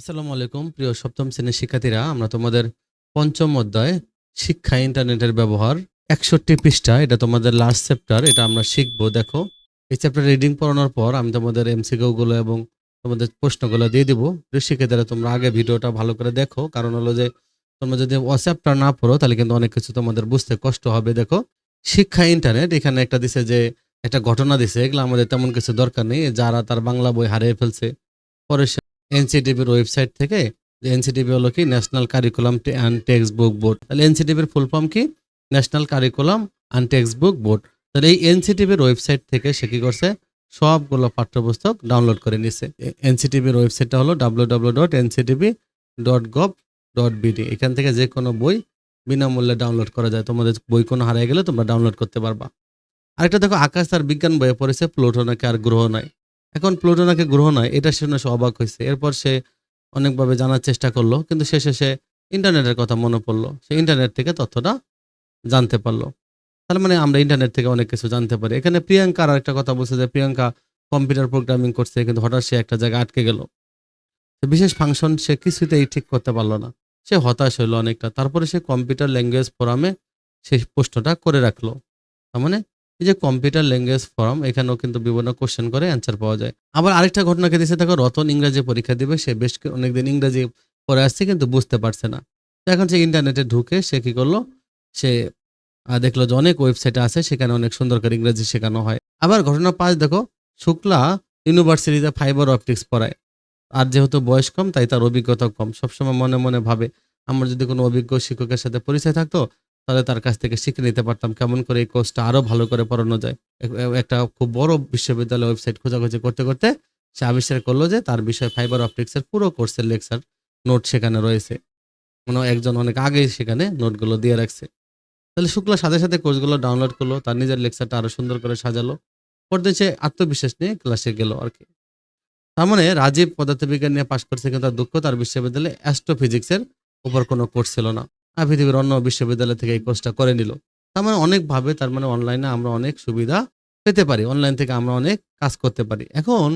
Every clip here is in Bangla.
আসসালামু আলাইকুম, প্রিয় সপ্তম শ্রেণির শিক্ষার্থীরা, আমরা তোমাদের পঞ্চম অধ্যায়, শিক্ষা ইন্টারনেটের ব্যবহার, একষট্টি পৃষ্ঠা, এটা তোমাদের লাস্ট চ্যাপ্টার এটা আমরা শিখব, দেখো। এই চ্যাপ্টার রিডিং পড়ানোর পর আমি তোমাদের এমসিকিউ গুলো এবং তোমাদের প্রশ্নগুলো দিয়ে দিব। প্রিয় শিক্ষার্থীরা, তোমরা আগে ভিডিওটা ভালো করে দেখো, কারণ হলো যে তোমরা যদি চ্যাপ্টার না পড়ো, তাহলে কিন্তু অনেক কিছু তোমাদের বুঝতে কষ্ট হবে, দেখো। শিক্ষা ইন্টারনেট, এখানে একটা দিছে যে, একটা ঘটনা দিছে, এগুলো আমাদের তেমন কিছু দরকার নেই, যারা তার বাংলা বই হারিয়ে ফেলছে, পরে সে এনসিটিভির ওয়েবসাইট থেকে যে এনসিটিভি হলো কি national curriculum and text book board তাহলে এনসিটিভির ফুল ফর্ম কি? National curriculum and text book board তাহলে এই এনসিটিভির ওয়েবসাইট থেকে সে কি করছে? সবগুলো পাঠ্যপুস্তক ডাউনলোড করে নিছে। এনসিটিভির ওয়েবসাইটটা হলো W W dot NCTB dot gov dot BD এখান থেকে যে কোনো বই বিনামূল্যে ডাউনলোড করা যায়। তোমাদের বই কোনো হারিয়ে গেলে তোমরা ডাউনলোড করতে পারবা। আরেকটা দেখো, আকাশ তার বিজ্ঞান বইয়ে পড়েছে, প্লুটো নাকি আর গ্রহ নয় এখন প্লুটো নাকি গ্রহ নয়, এটা শুনে সে অবাক হয়েছে। এরপর সে অনেকভাবে জানার চেষ্টা করল, কিন্তু শেষে সে ইন্টারনেটের কথা মনে পড়ল। সে ইন্টারনেট থেকে তথ্যটা জানতে পারল। তার মানে আমরা ইন্টারনেট থেকে অনেক কিছু জানতে পারি। এখানে প্রিয়াঙ্কা আর একটা কথা বলছে যে প্রিয়াঙ্কা কম্পিউটার প্রোগ্রামিং করছে, কিন্তু হঠাৎ সে একটা জায়গায় আটকে গেল। বিশেষ ফাংশন সে কিছুতেই ঠিক করতে পারল না। সে হতাশ হলো অনেকটা। তারপরে সে কম্পিউটার ল্যাঙ্গুয়েজ ফোরামে সেই প্রশ্নটা করে রাখল। তার মানে এই যে কম্পিউটার ল্যাঙ্গুয়েজ ফর্ম এখানেও কিন্তু বিভিন্ন কোশ্চেন করে অ্যান্সার পাওয়া যায়। আবার আরেকটা ঘটনাকে দিয়েছে দেখো, রতন ইংরাজি পরীক্ষা দিবে, সে বেশ অনেকদিন ইংরাজি পড়ে আসছে, কিন্তু বুঝতে পারছে না। এখন সে ইন্টারনেটে ঢুকে সে কি করল? সে দেখল যে অনেক ওয়েবসাইট আছে, সেখানে অনেক সুন্দর করে ইংরেজি শেখানো হয়। আবার ঘটনা পাঁচ, দেখো, শুক্লা ইউনিভার্সিটিতে ফাইবার অপটিক্স পড়ায়। আর যেহেতু বয়স কম, তাই তার অভিজ্ঞতা কম। সবসময় মনে মনে ভাবে, আমার যদি কোনো অভিজ্ঞ শিক্ষকের সাথে পরিচয় থাকতো তাহলে তার কাছ থেকে শিখে নিতে পারতাম কেমন করে এই কোর্সটা আরও ভালো করে পড়ানো যায়। একটা খুব বড় বিশ্ববিদ্যালয় ওয়েবসাইট খোঁজাখুঁজি করতে করতে সে আবিষ্কার করল যে তার বিষয়ে ফাইবার অপটিক্সের পুরো কোর্সের লেকচার নোট সেখানে রয়েছে। মানে একজন অনেক আগেই সেখানে নোটগুলো দিয়ে রাখছে। তাহলে শুক্লা সাথে সাথে কোর্সগুলো ডাউনলোড করল, তার নিজের লেকচারটা আরও সুন্দর করে সাজালো। পরদিন সে আত্মবিশ্বাস নিয়ে ক্লাসে গেল আর কি। তার মানে রাজীব পদার্থবিজ্ঞান নিয়ে পাশ করছে কিন্তু তার দুঃখ তার বিশ্ববিদ্যালয়ে অ্যাস্ট্রোফিজিক্সের উপর কোনো কোর্স ছিল না। পৃথিবীর অন্য বিশ্ববিদ্যালয় থেকে এই কোর্সটা করে নিল। তার মানে অনেকভাবে তার মানে অনলাইনে আমরা অনেক সুবিধা পেতে পারি। অনলাইন থেকে আমরা অনেক কাজ করতে পারি। এখন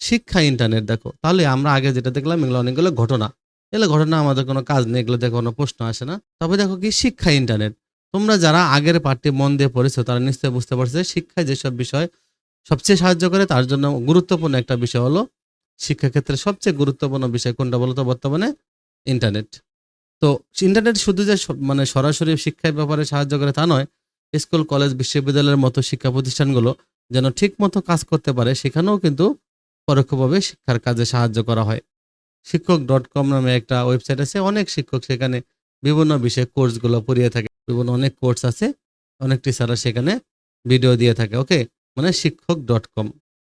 শিক্ষা ইন্টারনেট দেখো, তাহলে আমরা আগে যেটা দেখলাম, এগুলো অনেকগুলো ঘটনা। এগুলো ঘটনা আমাদের কোনো কাজ নেই, এগুলো দেখে কোনো প্রশ্ন আসে না। তবে দেখো কি, শিক্ষা ইন্টারনেট তোমরা যারা আগের পাঠটি মন দিয়ে পড়েছো, তারা নিশ্চয়ই বুঝতে পারছ যে শিক্ষায় যেসব বিষয় সবচেয়ে সাহায্য করে, তার জন্য গুরুত্বপূর্ণ একটা বিষয় হলো শিক্ষাক্ষেত্রে সবচেয়ে গুরুত্বপূর্ণ বিষয় কোনটা বলতো বর্তমানে? ইন্টারনেট তো ইন্টারনেট শুধু যে মানে সরাসরি শিক্ষার ব্যাপারে সাহায্য করে তা নয়, স্কুল কলেজ বিশ্ববিদ্যালয়ের মতো শিক্ষা প্রতিষ্ঠানগুলো যেন ঠিক মতো কাজ করতে পারে, সেখানেও কিন্তু পরোক্ষভাবে শিক্ষার কাজে সাহায্য করা হয়। শিক্ষক ডট কম নামে একটা ওয়েবসাইট আছে, অনেক শিক্ষক সেখানে বিভিন্ন বিষয়ে কোর্সগুলো পড়িয়ে থাকে, বিভিন্ন অনেক কোর্স আছে, অনেক টিচাররা সেখানে ভিডিও দিয়ে থাকে ওকে মানে শিক্ষক ডট কম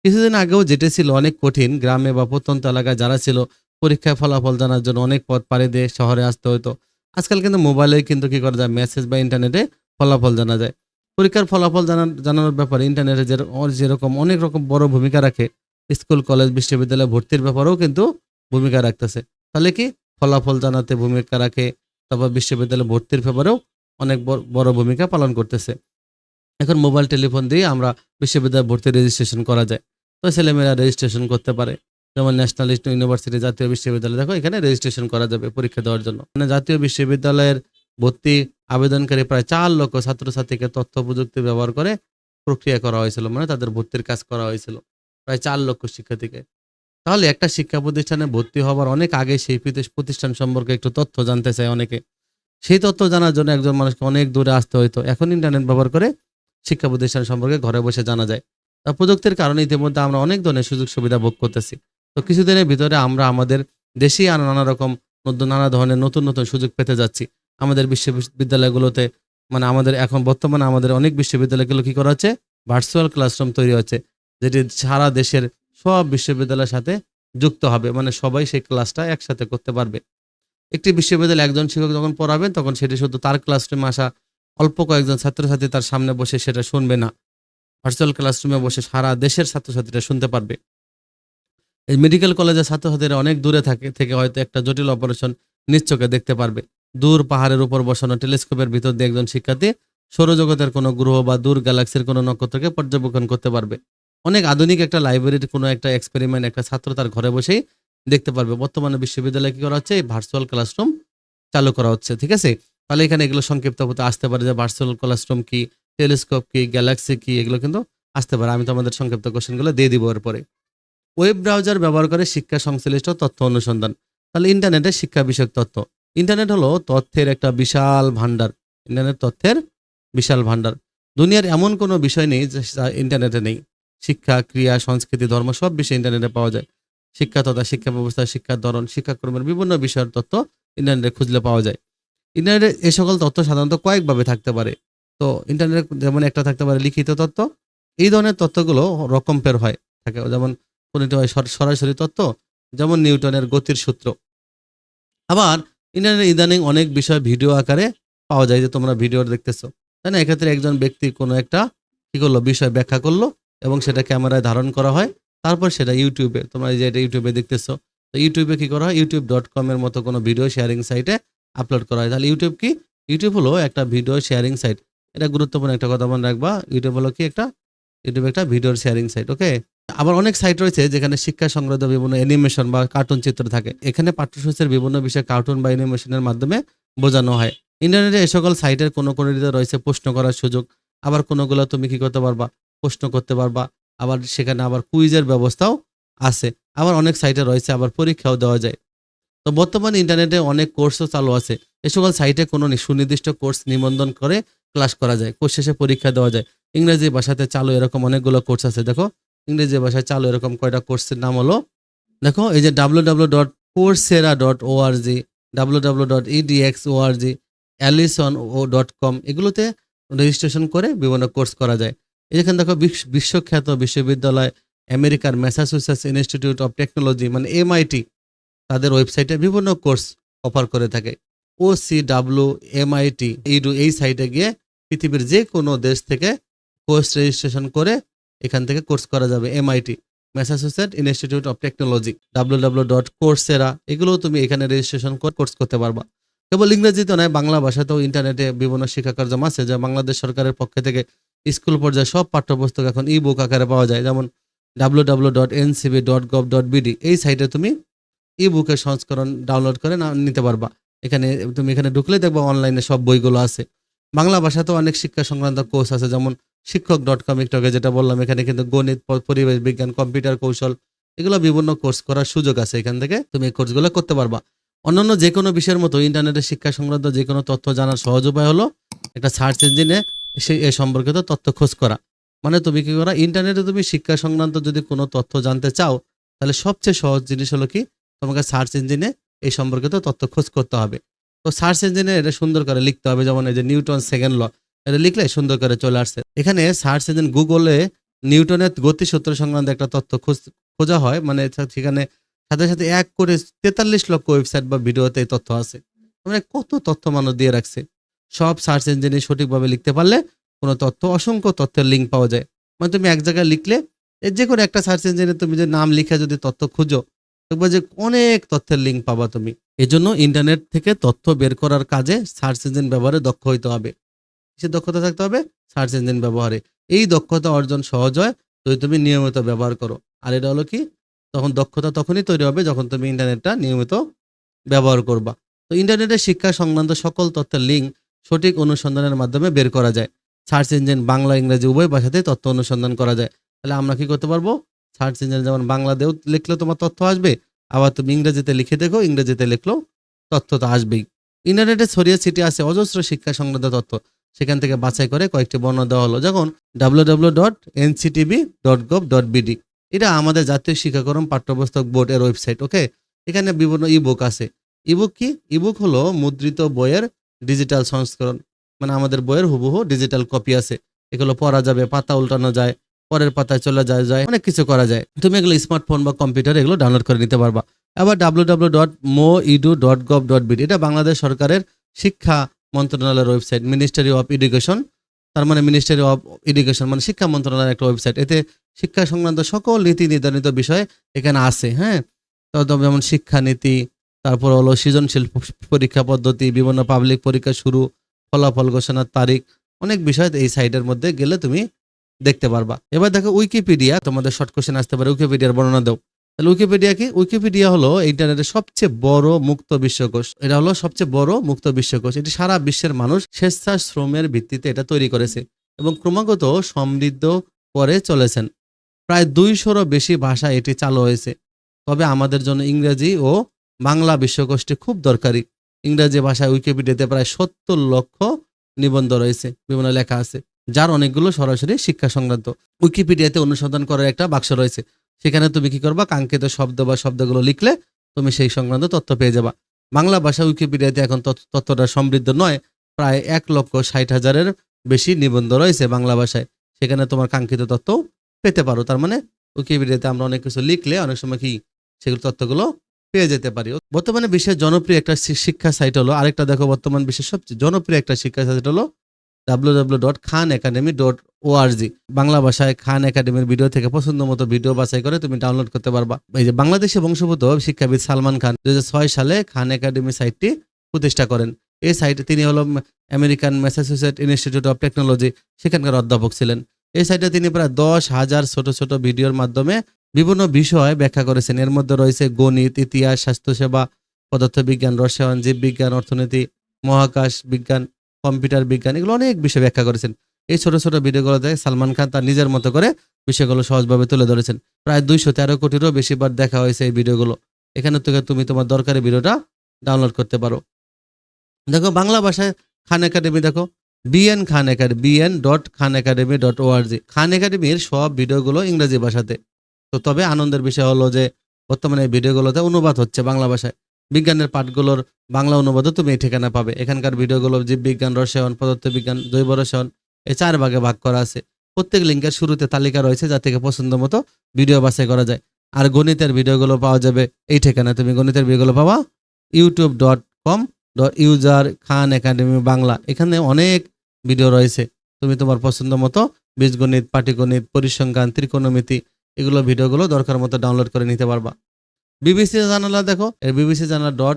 কিছুদিন আগেও যেটা ছিল অনেক কঠিন, গ্রামে বা প্রত্যন্ত এলাকায় যারা ছিল পরীক্ষায় ফলাফল জানার জন্য অনেক পথ পাড়ি দিয়ে শহরে আসতে হতো আজকাল কিন্তু মোবাইলে কিন্তু কি করা যায়? মেসেজ বা ইন্টারনেটে ফলাফল জানা যায়। পরীক্ষার ফলাফল জানার, জানানোর ব্যাপারে ইন্টারনেটে যে, যেরকম অনেক রকম বড় ভূমিকা রাখে স্কুল কলেজ বিশ্ববিদ্যালয় ভর্তির ব্যাপারেও কিন্তু ভূমিকা রাখতেছে। তাহলে কি? ফলাফল জানাতে ভূমিকা রাখে, তারপর বিশ্ববিদ্যালয় ভর্তির ব্যাপারেও অনেক বড় ভূমিকা পালন করতেছে। এখন মোবাইল টেলিফোন দিয়ে আমরা বিশ্ববিদ্যালয় ভর্তি রেজিস্ট্রেশন করা যায়। তো ছেলেমেয়েরা রেজিস্ট্রেশন করতে পারে। যেমন ন্যাশনাল ইউনিভার্সিটি জাতীয় বিশ্ববিদ্যালয়, দেখো এখানে রেজিস্ট্রেশন করা যাবে পরীক্ষা দেওয়ার জন্য। মানে জাতীয় বিশ্ববিদ্যালয়ের ভর্তি আবেদনকারী প্রায় চার লক্ষ ছাত্রছাত্রীকে তথ্য প্রযুক্তি ব্যবহার করে প্রক্রিয়া করা হয়েছিল মানে তাদের ভর্তির কাজ করা হয়েছিল প্রায় চার লক্ষ শিক্ষার্থীকে। তাহলে একটা শিক্ষা প্রতিষ্ঠানে ভর্তি হওয়ার অনেক আগে সেই প্রতিষ্ঠান সম্পর্কে একটু তথ্য জানতে চায় অনেকে। সেই তথ্য জানার জন্য একজন মানুষকে অনেক দূরে আসতে হইতো এখন ইন্টারনেট ব্যবহার করে শিক্ষা প্রতিষ্ঠান সম্পর্কে ঘরে বসে জানা যায়। তা প্রযুক্তির কারণে ইতিমধ্যে আমরা অনেক ধরনের সুযোগ সুবিধা ভোগ করতেছি। তো কিছুদিনের ভিতরে আমরা আমাদের দেশেই আর নানা রকম নতুন, নানা ধরনের নতুন নতুন সুযোগ পেতে যাচ্ছি। আমাদের বিশ্ববিদ্যালয়গুলোতে মানে আমাদের এখন বর্তমানে আমাদের অনেক বিশ্ববিদ্যালয়গুলো কি করা হচ্ছে? ভার্চুয়াল ক্লাসরুম তৈরি হচ্ছে, যেটি সারা দেশের সব বিশ্ববিদ্যালয়ের সাথে যুক্ত হবে মানে সবাই সেই ক্লাসটা একসাথে করতে পারবে। একটি বিশ্ববিদ্যালয়ে একজন শিক্ষক যখন পড়াবেন, তখন সেটি শুধু তার ক্লাসরুমে আসা অল্প কয়েকজন ছাত্রছাত্রী তার সামনে বসে সেটা শুনবে না। ভার্চুয়াল ক্লাসরুমে বসে সারা দেশের ছাত্রছাত্রীরা শুনতে পারবে। এই মেডিকেল কলেজের ছাত্রছাত্রীরা অনেক দূরে থাকে, থেকে হয়তো একটা জটিল অপারেশন নিশ্চোকে দেখতে পারবে। দূর পাহাড়ের উপর বসানো টেলিস্কোপের ভিতর দিয়ে একজন শিক্ষার্থী সৌরজগতের কোনো গ্রহ বা দূর গ্যালাক্সির কোনো নক্ষত্রকে পর্যবেক্ষণ করতে পারবে। অনেক আধুনিক একটা লাইব্রেরির কোনো একটা এক্সপেরিমেন্ট একটা ছাত্র তার ঘরে বসেই দেখতে পারবে। বর্তমানে বিশ্ববিদ্যালয়ে কী করা হচ্ছে? এই ভার্চুয়াল ক্লাসরুম চালু করা হচ্ছে, ঠিক আছে? তাহলে এখানে এগুলো সংক্ষিপ্ত হতে আসতে পারে যে ভার্চুয়াল ক্লাসরুম কি টেলিস্কোপ কি গ্যালাক্সি কি, এগুলো কিন্তু আসতে পারে। আমি তোমাদের সংক্ষিপ্ত কোশ্চেনগুলো দিয়ে দিব এরপরে। ওয়েব ব্রাউজার ব্যবহার করে শিক্ষা সংশ্লিষ্ট তথ্য অনুসন্ধান। তাহলে ইন্টারনেটে শিক্ষা বিষয়ক তথ্য। ইন্টারনেট হলো তথ্যের একটা বিশাল ভান্ডার ইন্টারনেট তথ্যের বিশাল ভান্ডার দুনিয়ার এমন কোনো বিষয় নেই যে ইন্টারনেটে নেই। শিক্ষা, ক্রিয়া, সংস্কৃতি, ধর্ম সব বিষয় ইন্টারনেটে পাওয়া যায়। শিক্ষা তথা শিক্ষা ব্যবস্থা, শিক্ষার ধরন, শিক্ষাক্রমের বিভিন্ন বিষয়ের তথ্য ইন্টারনেটে খুঁজলে পাওয়া যায়। ইন্টারনেটে এ সকল তথ্য সাধারণত কয়েকভাবে থাকতে পারে। তো ইন্টারনেট যেমন একটা থাকতে পারে লিখিত তথ্য, এই ধরনের তথ্যগুলো রকমফের হয়। থাকে যেমন কোনটি হয় সরাসরি তথ্য যেমন নিউটনের গতির সূত্র। আবার ইন্টারনেটে ইদানিং অনেক বিষয় ভিডিও আকারে পাওয়া যায় যে তোমরা ভিডিও দেখতেছো। তাই না? এক্ষেত্রে একজন ব্যক্তি কোনো একটা কি করল, বিষয় ব্যাখ্যা করল এবং সেটা ক্যামেরায় ধারণ করা হয়। তারপর সেটা ইউটিউবে, তোমরা যে এটা ইউটিউবে দেখতেছো, তো ইউটিউবে কি করা হয়? ইউটিউব ডট কমের মতো কোনো ভিডিও শেয়ারিং সাইটে আপলোড করা হয়। তাহলে ইউটিউব কি? ইউটিউব হলো একটা ভিডিও শেয়ারিং সাইট এটা গুরুত্বপূর্ণ একটা কথা মনে রাখবা। ইউটিউব হলো কি একটা, ইউটিউব একটা ভিডিও শেয়ারিং সাইট ওকে আবার অনেক সাইট রয়েছে যেখানে শিক্ষা সংক্রান্ত বিভিন্ন অ্যানিমেশন বা কার্টুন চিত্র থাকে। এখানে পাঠ্যসূচির বিভিন্ন বিষয় কার্টুন বা অ্যানিমেশনের মাধ্যমে বোঝানো হয়। ইন্টারনেটে এ সকল সাইটের কোনো কোনোটিতে রয়েছে প্রশ্ন করার সুযোগ। আবার কোনোগুলো তুমি কি করতে পারবা? প্রশ্ন করতে পারবা। আবার সেখানে আবার কুইজের ব্যবস্থাও আছে। আবার অনেক সাইটে রয়েছে, আবার পরীক্ষাও দেওয়া যায়। তো বর্তমানে ইন্টারনেটে অনেক কোর্সও চালু আছে। এ সকল সাইটে কোনো সুনির্দিষ্ট কোর্স নিবন্ধন করে ক্লাস করা যায়। কোর্স শেষে পরীক্ষা দেওয়া যায়। ইংরেজি ভাষাতে চালু এরকম অনেকগুলো কোর্স আছে। দেখো ইংরেজি ভাষায় চালু এরকম কয়টা কোর্সের নাম হলো? দেখো, এই যে W W dot Coursera dot ORG W W dot edX O R G Alison ও ডট কম এগুলোতে রেজিস্ট্রেশন করে বিভিন্ন কোর্স করা যায়। এখানে দেখো বিশ্ব- বিশ্বখ্যাত বিশ্ববিদ্যালয়, আমেরিকার ম্যাসাচুসেটস ইনস্টিটিউট অফ টেকনোলজি মানে এমআইটি তাদের ওয়েবসাইটে বিভিন্ন কোর্স অফার করে থাকে। ও সি ডাব্লু এমআইটি এই সাইটে গিয়ে পৃথিবীর যে কোনো দেশ থেকে কোর্স রেজিস্ট্রেশন করে এখান থেকে কোর্স করা যাবে MIT Massachusetts Institute of Technology W W dot Coursera এগুলোও তুমি এখানে রেজিস্ট্রেশন করে কোর্স করতে পারবা। কেবল ইংরেজিতে নয়, বাংলা ভাষাতেও ইন্টারনেটে বিভিন্ন শিক্ষা কার্যক্রম আছে, যা বাংলাদেশ সরকারের পক্ষ থেকে স্কুল পর্যায়ে সব পাঠ্যপুস্তক এখন ই বুক আকারে পাওয়া যায়। যেমন W W dot NCB dot gov dot BD এই সাইটে তুমি ই বুকের সংস্করণ ডাউনলোড করে না, নিতে পারবা। এখানে তুমি এখানে ঢুকলে দেখবা অনলাইনে সব বইগুলো আছে। বাংলা ভাষাতেও অনেক শিক্ষা সংক্রান্ত কোর্স আছে, যেমন শিক্ষক ডট কম একটু যেটা বললাম, এখানে কিন্তু গণিত পরিবেশ বিজ্ঞান, কম্পিউটার কৌশল, এগুলো বিভিন্ন কোর্স করার সুযোগ আছে এখান থেকে। তুমি এই কোর্সগুলো করতে পারবা। অন্যান্য যে কোনো বিষয়ের মতো ইন্টারনেটে শিক্ষা সংক্রান্ত যে কোনো তথ্য জানার সহজ উপায় হলো একটা সার্চ ইঞ্জিনে সেই এ সম্পর্কিত তথ্য খোঁজ করা। মানে তুমি কি করা? ইন্টারনেটে তুমি শিক্ষা সংক্রান্ত যদি কোনো তথ্য জানতে চাও, তাহলে সবচেয়ে সহজ জিনিস হলো কি? তোমাকে সার্চ ইঞ্জিনে এই সম্পর্কিত তথ্য খোঁজ করতে হবে। তো সার্চ ইঞ্জিনে এটা সুন্দর করে লিখতে হবে, যেমন এই যে নিউটন সেকেন্ড ল এটা লিখলে সুন্দর করে চলে আসছে। এখানে সার্চ ইঞ্জিন গুগলে নিউটনের গতিসূত্র সংক্রান্ত একটা তথ্য খোঁজ- হয়। মানে সেখানে সাথে সাথে এক করে তেতাল্লিশ লক্ষ ওয়েবসাইট বা ভিডিওতে তথ্য আছে। মানে কত তথ্য মানুষ দিয়ে রাখছে। সব সার্চ ইঞ্জিনে সঠিকভাবে লিখতে পারলে কোনো তথ্য, অসংখ্য তথ্যের লিঙ্ক পাওয়া যায়। মানে তুমি এক জায়গায় লিখলে যে কোনো একটা সার্চ ইঞ্জিনে তুমি যে নাম লিখে যদি তথ্য খুঁজো, দেখবে যে অনেক তথ্যের লিঙ্ক পাবা তুমি। এজন্য ইন্টারনেট থেকে তথ্য বের করার কাজে সার্চ ইঞ্জিন ব্যবহারে দক্ষ হইতে হবে। কিসের দক্ষতা থাকতে হবে সার্চ ইঞ্জিন ব্যবহারে। এই দক্ষতা অর্জন সহজ হয়, যদি তুমি নিয়মিত ব্যবহার করো। আর এটা হলো কি? তখন দক্ষতা তখনই তৈরি হবে যখন তুমি ইন্টারনেটটা নিয়মিত ব্যবহার করবা। তো ইন্টারনেটে শিক্ষা সংক্রান্ত সকল তথ্যের লিঙ্ক সঠিক অনুসন্ধানের মাধ্যমে বের করা যায়। সার্চ ইঞ্জিন বাংলা, ইংরেজি উভয় ভাষাতেই তথ্য অনুসন্ধান করা যায়। তাহলে আমরা কি করতে পারব? সার্চ ইঞ্জিন যেমন বাংলাতেও লিখলে তোমার তথ্য আসবে, আবার তুমি ইংরেজিতে লিখে দেখো, ইংরেজিতে লিখলেও তথ্য তো আসবেই। ইন্টারনেটে ছড়িয়ে ছিটিয়ে আছে অজস্র শিক্ষা সংক্রান্ত তথ্য। সেখান থেকে বাছাই করে কয়েকটি বর্ণনা দেওয়া হলো। যখন W W dot dot BD এটা আমাদের জাতীয় শিক্ষাক্রম পাঠ্যপুস্তক বোর্ড এর ওয়েবসাইট, ওকে? এখানে বিভিন্ন ইবুক আছে। ইবুক কি? ইবুক হলো মুদ্রিত বইয়ের ডিজিটাল সংস্করণ মানে আমাদের বইয়ের হুবহু ডিজিটাল কপি আছে। এগুলো পড়া যাবে, পাতা উল্টানো যায়, পরের পাতায় চলে যায় যায়, অনেক কিছু করা যায়। তুমি এগুলো স্মার্টফোন বা কম্পিউটার এগুলো ডাউনলোড করে নিতে পারবা। আবার W W dot moedu dot gov dot BD এটা বাংলাদেশ সরকারের শিক্ষা মন্ত্রণালয়ের ওয়েবসাইট মিনিস্ট্রি অফ এডুকেশন তার মানে মিনিস্ট্রি অফ এডুকেশন মানে শিক্ষা মন্ত্রণালয়ের একটা ওয়েবসাইট এতে শিক্ষা সংক্রান্ত সকল নীতি নির্ধারিত বিষয় এখানে আছে হ্যাঁ? তো তো যেমন শিক্ষানীতি তারপর হলো সৃজনশীল পরীক্ষা পদ্ধতি, বিভিন্ন পাবলিক পরীক্ষা শুরু, ফলাফল ঘোষণার তারিখ, অনেক বিষয় এই সাইটের মধ্যে গেলে তুমি দেখতে পারবা। এবার দেখো উইকিপিডিয়া তোমাদের শর্ট কোশ্চেন আসতে পারে উইকিপিডিয়ার বর্ণনা দাও। তাহলে উইকিপিডিয়া কি উইকিপিডিয়া হলো ইন্টারনেটের সবচেয়ে বড় মুক্ত বিশ্বকোষ। এটা হলো সবচেয়ে বড় মুক্ত বিশ্বকোষ। এটি সারা বিশ্বের মানুষ স্বেচ্ছাশ্রমের ভিত্তিতে এটা তৈরি করেছে এবং ক্রমাগত সমৃদ্ধ করে চলেছেন। প্রায় দুইশোরও বেশি ভাষা এটি চালু হয়েছে। তবে আমাদের জন্য ইংরেজি ও বাংলা বিশ্বকোষটি খুব দরকারি। ইংরেজি ভাষায় উইকিপিডিয়াতে প্রায় সত্তর লক্ষ নিবন্ধ রয়েছে, বিভিন্ন লেখা আছে, যার অনেকগুলো সরাসরি শিক্ষা সংক্রান্ত। উইকিপিডিয়াতে অনুসন্ধান করার একটা বাক্স রয়েছে। সেখানে তুমি কি করবা? কাঙ্ক্ষিত শব্দ বা শব্দগুলো লিখলে তুমি সেই সংক্রান্ত তথ্য পেয়ে যাবা। বাংলা ভাষা উইকিপিডিয়াতে এখন তথ্যটা সমৃদ্ধ নয়, প্রায় এক লক্ষ ষাট হাজারের বেশি নিবন্ধ রয়েছে বাংলা ভাষায়। সেখানে তোমার কাঙ্ক্ষিত তথ্য পেতে পারো। তার মানে উইকিপিডিয়াতে আমরা অনেক কিছু লিখলে অনেক সময় কি সেগুলো তথ্যগুলো পেয়ে যেতে পারি। বর্তমানে বিশ্বের জনপ্রিয় একটা শিক্ষা সাইট হলো আরেকটা দেখো বর্তমান বিশ্বের সবচেয়ে জনপ্রিয় একটা শিক্ষা সাইট হলো W W dot Khan academy dot ORG Bangla ভাষায় খান একাডেমির ভিডিও থেকে পছন্দ মতো ভিডিও বাছাই করে তুমি ডাউনলোড করতে পারবা। এই যে বাংলাদেশে বংশোদ্ভূত শিক্ষাবিদ সালমান খান, দুই সালে খান একাডেমি সাইটটি প্রতিষ্ঠা করেন। এই সাইটে তিনি হলো American Massachusetts Institute of Technology সেখানকার অধ্যাপক ছিলেন। এই সাইটে তিনি প্রায় দশ হাজার ছোট ছোট ভিডিওর মাধ্যমে বিভিন্ন বিষয় ব্যাখ্যা করেছেন। এর মধ্যে রয়েছে গণিত, ইতিহাস, স্বাস্থ্যসেবা, পদার্থবিজ্ঞান, রসায়ন, জীববিজ্ঞান, অর্থনীতি, মহাকাশ বিজ্ঞান কম্পিউটার বিজ্ঞান, এগুলো অনেক বিষয় ব্যাখ্যা করেছেন। এই ছোট ছোট ভিডিওগুলোতে সালমান খান তার নিজের মতো করে বিষয়গুলো সহজভাবে তুলে ধরেছেন। প্রায় দুইশো তেরো কোটিরও বেশি বার দেখা হয়েছে এই ভিডিওগুলো। এখানে থেকে তুমি তোমার দরকারি ভিডিওটা ডাউনলোড করতে পারো। দেখো, বাংলা ভাষায় খান একাডেমি, দেখো BN Khan academy BN dot Khan academy dot ORG Khan একাডেমির সব ভিডিওগুলো ইংরেজি ভাষাতে। তো তবে আনন্দের বিষয় হলো যে বর্তমানে এই ভিডিওগুলোতে অনুবাদ হচ্ছে বাংলা ভাষায়। বিজ্ঞানের পাঠগুলোর বাংলা অনুবাদও তুমি এই ঠিকানা পাবে। এখানকার ভিডিওগুলো জীববিজ্ঞান রসায়ন পদার্থবিজ্ঞান জৈব রসায়ন এই চার ভাগে ভাগ করা আছে। প্রত্যেক লিঙ্কের শুরুতে তালিকা রয়েছে যা থেকে পছন্দ মতো ভিডিও বাছাই করা যায়। আর গণিতের ভিডিওগুলো পাওয়া যাবে এই ঠিকানা তুমি গণিতের ভিডিওগুলো পাবা YouTube dot com dot user Khan academy Bangla. এখানে অনেক ভিডিও রয়েছে। তুমি তোমার পছন্দ মতো বীজগণিত, পাটিগণিত, পরিসংখ্যান, ত্রিকোণমিতি এগুলো ভিডিওগুলো দরকার মতো ডাউনলোড করে নিতে পারবা। বিবিসি জানালা দেখো। বিবিসি জানালা ডট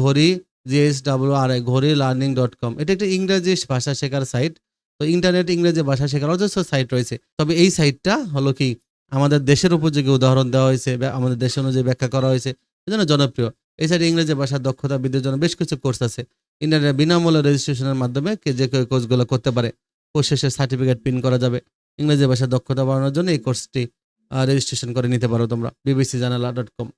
ঘড়ি জিএস ডাব্লিউ আর ঘড়ি লার্নিং ডট কম এটা একটা ইংরেজি ভাষা শেখার সাইট তো ইন্টারনেট ইংরেজি ভাষা শেখার অজস্র সাইট রয়েছে। তবে এই সাইটটা হলো কি, আমাদের দেশের উপযোগী উদাহরণ দেওয়া হয়েছে আমাদের দেশ অনুযায়ী ব্যাখ্যা করা হয়েছে এজন্য জনপ্রিয়। এই সাইটে ইংরেজি ভাষার দক্ষতা বৃদ্ধির জন্য বেশ কিছু কোর্স আছে। ইন্টারনেট বিনামূল্যে রেজিস্ট্রেশনের মাধ্যমে কে যে কেউ কোর্সগুলো করতে পারে। কোর্স শেষে সার্টিফিকেট প্রিন্ট করা যাবে। ইংরেজি ভাষার দক্ষতা বাড়ানোর জন্য এই কোর্সটি রেজিস্ট্রেশন করে নিতে পারো তোমরা বিবিসি জানালা ডট কম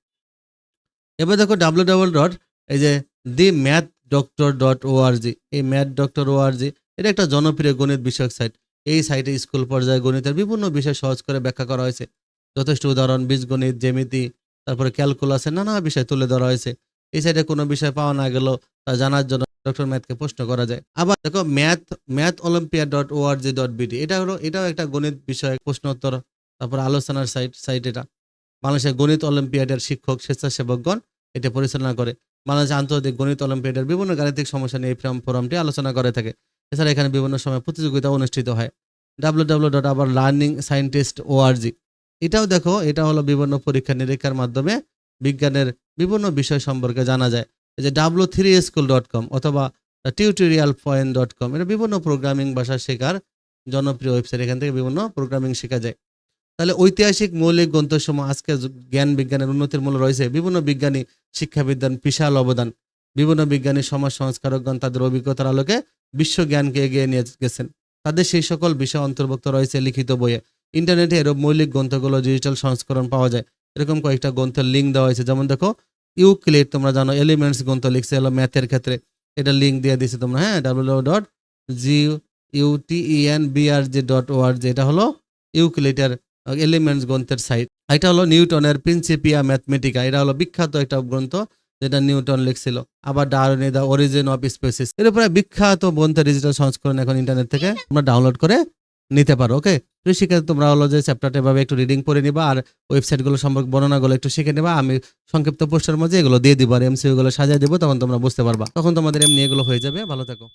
এবার দেখো ডাব্লিউ ডাবল ডট এই যে the math doctor dot ORG এই ম্যাথ ডক্টর ওআরজি এটা একটা জনপ্রিয় গণিত বিষয়ক সাইট এই সাইটে স্কুল পর্যায়ে গণিতের বিভিন্ন বিষয় সহজ করে ব্যাখ্যা করা হয়েছে। যথেষ্ট উদাহরণ, বীজগণিত, জ্যামিতি, তারপরে ক্যালকুলাসের নানা বিষয় তুলে ধরা হয়েছে। এই সাইটে কোনো বিষয় পাওয়া না গেলেও তা জানার জন্য ডক্টর ম্যাথকে প্রশ্ন করা যায়। আবার দেখো math math olympia dot ORG dot BD এটা হলো, এটাও একটা গণিত বিষয়ক প্রশ্ন উত্তর তারপর আলোচনার সাইট সাইট এটা। বাংলাদেশের গণিত অলিম্পিয়াডের শিক্ষক, স্বেচ্ছাসেবকগণ এটা পরিচালনা করে। বাংলাদেশ আন্তর্জাতিক গণিত অলিম্পিয়াডের বিভিন্ন গাণিতিক সমস্যা নিয়ে এই ফোরাম, ফোরামটি আলোচনা করে থাকে। এছাড়া এখানে বিভিন্ন সময় প্রতিযোগিতা অনুষ্ঠিত হয়। ডাব্লিউ ডাব্লিউ ডট আবার লার্নিং সায়েন্টিস্ট ওআরজি এটাও দেখো, এটা হলো বিভিন্ন পরীক্ষা নিরীক্ষার মাধ্যমে বিজ্ঞানের বিভিন্ন বিষয় সম্পর্কে জানা যায়। এই যে W three school dot com অথবা টিউটোরিয়াল পয়েন্ট ডট কম এটা বিভিন্ন প্রোগ্রামিং ভাষা শেখার জনপ্রিয় ওয়েবসাইট এখান থেকে বিভিন্ন প্রোগ্রামিং শেখা যায়। তাহলে ঐতিহাসিক মৌলিক গ্রন্থসমূহ আজকে জ্ঞান বিজ্ঞানের উন্নতির মূল রয়েছে। বিভিন্ন বিজ্ঞানী শিক্ষাবিজ্ঞান বিশাল অবদান। বিভিন্ন বিজ্ঞানী, সমাজ সংস্কারকগণ তাদের অভিজ্ঞতার আলোকে বিশ্ব জ্ঞানকে এগিয়ে নিয়ে গেছেন। তাদের সেই সকল বিষয় অন্তর্ভুক্ত রয়েছে লিখিত বইয়ে। ইন্টারনেটে এরূপ মৌলিক গ্রন্থগুলো ডিজিটাল সংস্করণ পাওয়া যায়। এরকম কয়েকটা গ্রন্থের লিঙ্ক দেওয়া হয়েছে। যেমন দেখো, ইউক্লিড, তোমরা জানো এলিমেন্টস গ্রন্থ লিখছে, এলো ম্যাথের ক্ষেত্রে। এটা লিঙ্ক দিয়ে দিছে তোমরা হ্যাঁ? W dot G UTN BRG dot ORG এটা হলো ইউক্লিডের এলিমেন্টস গ্রন্থের সাইট এটা হলো নিউটনের প্রিন্সিপিয়া ম্যাথমেটিকা এটা হলো বিখ্যাত একটা গ্রন্থ যেটা নিউটন লিখছিল। আবার Darwin the origin of species এর উপরে বিখ্যাত গ্রন্থের ডিজিটাল সংস্করণ এখন ইন্টারনেট থেকে তোমরা ডাউনলোড করে নিতে পারো ওকে তো সেক্ষেত্রে তোমরা হলো যে চ্যাপ্টারটা এভাবে একটু রিডিং করে নিবা আর ওয়েবসাইটগুলো সম্পর্কে বর্ণনাগুলো একটু শিখে নেবা। আমি সংক্ষিপ্ত পোস্টের মধ্যে এগুলো দিয়ে দিব আর এমসিউ গুলো সাজিয়ে দেবো, তখন তোমরা বুঝতে পারবা। তখন তোমাদের এমনি এগুলো হয়ে যাবে। ভালো থাকো।